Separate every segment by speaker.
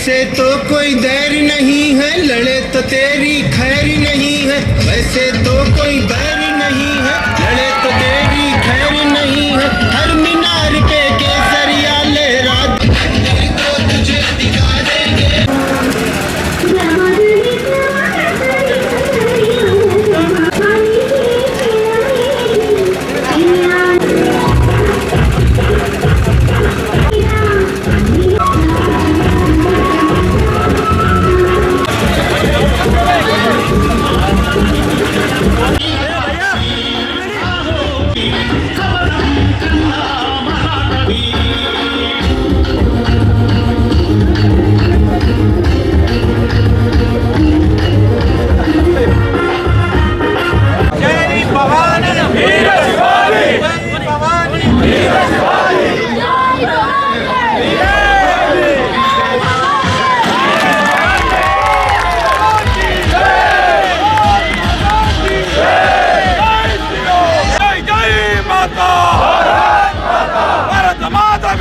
Speaker 1: वैसे तो कोई दैर नहीं है, लड़े तो तेरी खैर नहीं है। वैसे तो कोई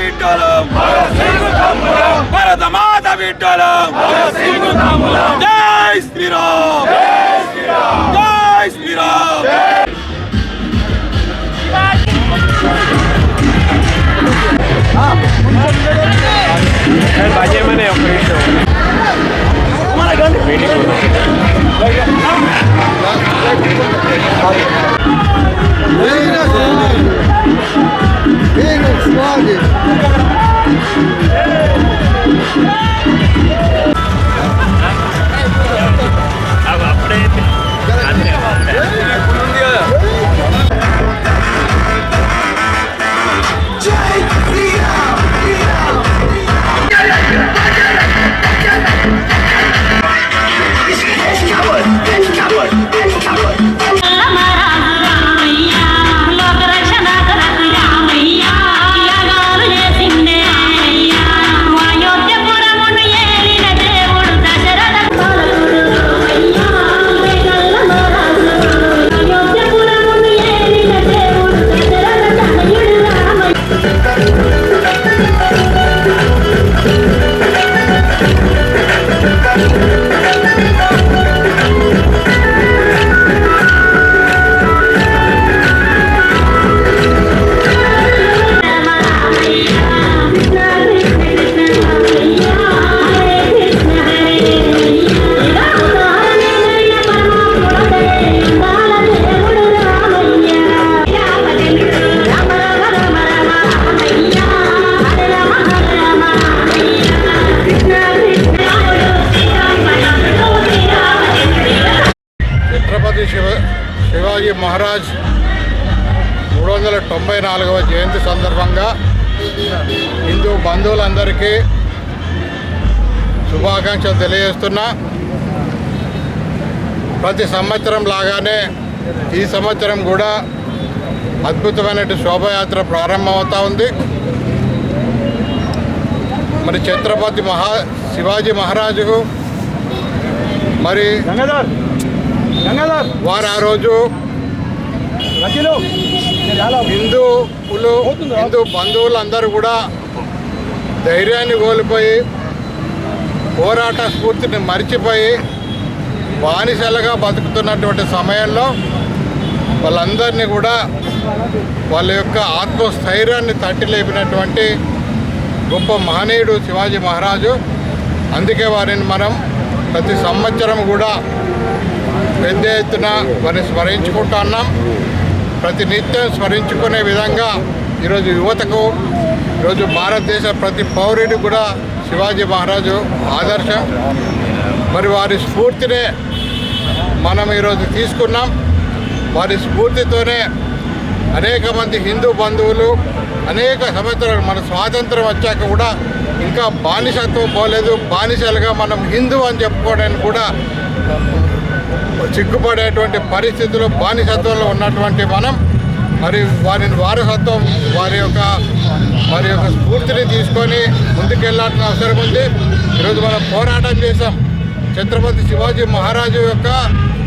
Speaker 2: మాత విఠలం భరత మాత విఠలం జై శ్రీరామ్ జై శ్రీరామ్
Speaker 3: ఛత్రపతి శివాజీ మహారాజ్ మూడు వందల తొంభై నాలుగవ జయంతి సందర్భంగా హిందూ బంధువులందరికీ శుభాకాంక్షలు తెలియజేస్తున్నా. ప్రతి సంవత్సరం లాగానే ఈ సంవత్సరం కూడా అద్భుతమైన శోభయాత్ర ప్రారంభమవుతా ఉంది. మరి ఛత్రపతి మహా శివాజీ మహారాజుకు మరి వారు ఆ రోజు హిందువులు హిందూ బంధువులందరూ కూడా ధైర్యాన్ని కోల్పోయి పోరాట స్ఫూర్తిని మరిచిపోయి బానిసలుగా బతుకుతున్నటువంటి సమయంలో వాళ్ళందరినీ కూడా వాళ్ళ యొక్క ఆత్మస్థైర్యాన్ని తట్టి లేపినటువంటి గొప్ప మహనీయుడు శివాజీ మహారాజు. అందుకే వారిని మనం ప్రతి సంవత్సరం కూడా పెద్ద ఎత్తున వారిని స్మరించుకుంటున్నాం ప్రతి నిత్యం స్మరించుకునే విధంగా ఈరోజు యువతకు ఈరోజు భారతదేశ ప్రతి పౌరుడు కూడా శివాజీ మహారాజు ఆదర్శం. మరి వారి స్ఫూర్తినే మనం ఈరోజు తీసుకున్నాం. వారి స్ఫూర్తితోనే అనేక మంది హిందూ బంధువులు అనేక సంవత్సరాలు మన స్వాతంత్రం వచ్చాక కూడా ఇంకా బానిసత్వం పోలేదు. బానిసలుగా మనం హిందూ అని చెప్పుకోవడానికి కూడా చిక్కుపడేటువంటి పరిస్థితులు బానిసత్వంలో ఉన్నటువంటి మనం మరి వారిని వారసత్వం వారి యొక్క వారి యొక్క స్ఫూర్తిని తీసుకొని ముందుకెళ్ళాల్సిన అవసరం ఉంది. ఈరోజు మనం పోరాటం చేసాం ఛత్రపతి శివాజీ మహారాజు యొక్క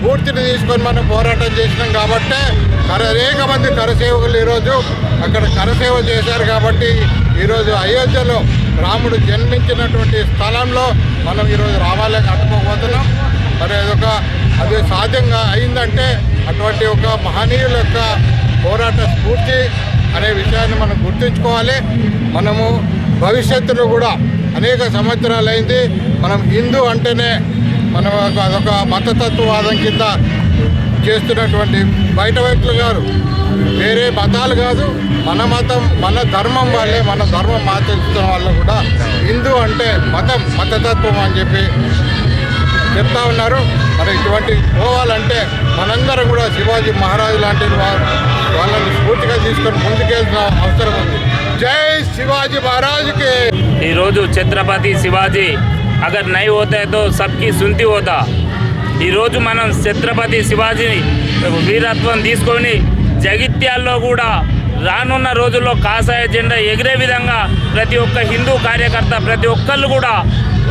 Speaker 3: పూర్తిని తీసుకొని మనం పోరాటం చేసినాం కాబట్టి కర అనేక మంది కరసేవకులు ఈరోజు అక్కడ కరసేవ చేశారు కాబట్టి ఈరోజు అయోధ్యలో రాముడు జన్మించినటువంటి స్థలంలో మనం ఈరోజు రామాలయం కట్టుకోబోతున్నాం మరి అదొక అది సాధ్యంగా అయిందంటే అటువంటి ఒక మహనీయుల యొక్క పోరాట స్ఫూర్తి అనే విషయాన్ని మనం గుర్తుంచుకోవాలి. మనము భవిష్యత్తులో కూడా అనేక సంవత్సరాలు అయింది. మనం హిందూ అంటేనే మనం అదొక మతతత్వవాదం కింద చేస్తున్నటువంటి బయట వ్యక్తులు గారు. వేరే మతాలు కాదు మన మతం మన ధర్మం వాళ్ళే మన ధర్మం ఆచరిస్తున్న వాళ్ళు కూడా హిందూ అంటే మతం మతతత్వం అని చెప్పి చెప్తా ఉన్నారు. మరి ఇటువంటి పోవాలంటే మనందరం కూడా శివాజీ మహారాజు లాంటి వారు వాళ్ళని స్ఫూర్తిగా తీసుకొని ముందుకెళ్ళిన అవసరం ఉంది. జై శివాజీ మహారాజుకి!
Speaker 4: ఈరోజు ఛత్రపతి శివాజీ అగర్ నై హోతా తో సబ్కి సుంతి హోతా. ఈరోజు మనం ఛత్రపతి శివాజీ వీరత్వం తీసుకొని జగిత్యాల్లో కూడా రానున్న రోజుల్లో కాషాయ జెండా ఎగిరే విధంగా ప్రతి ఒక్క హిందూ కార్యకర్త ప్రతి ఒక్కళ్ళు కూడా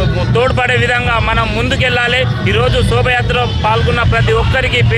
Speaker 4: తోడ్పడే విధంగా మనం ముందుకెళ్ళాలి. ఈరోజు శోభయాత్రలో పాల్గొన్న ప్రతి ఒక్కరికి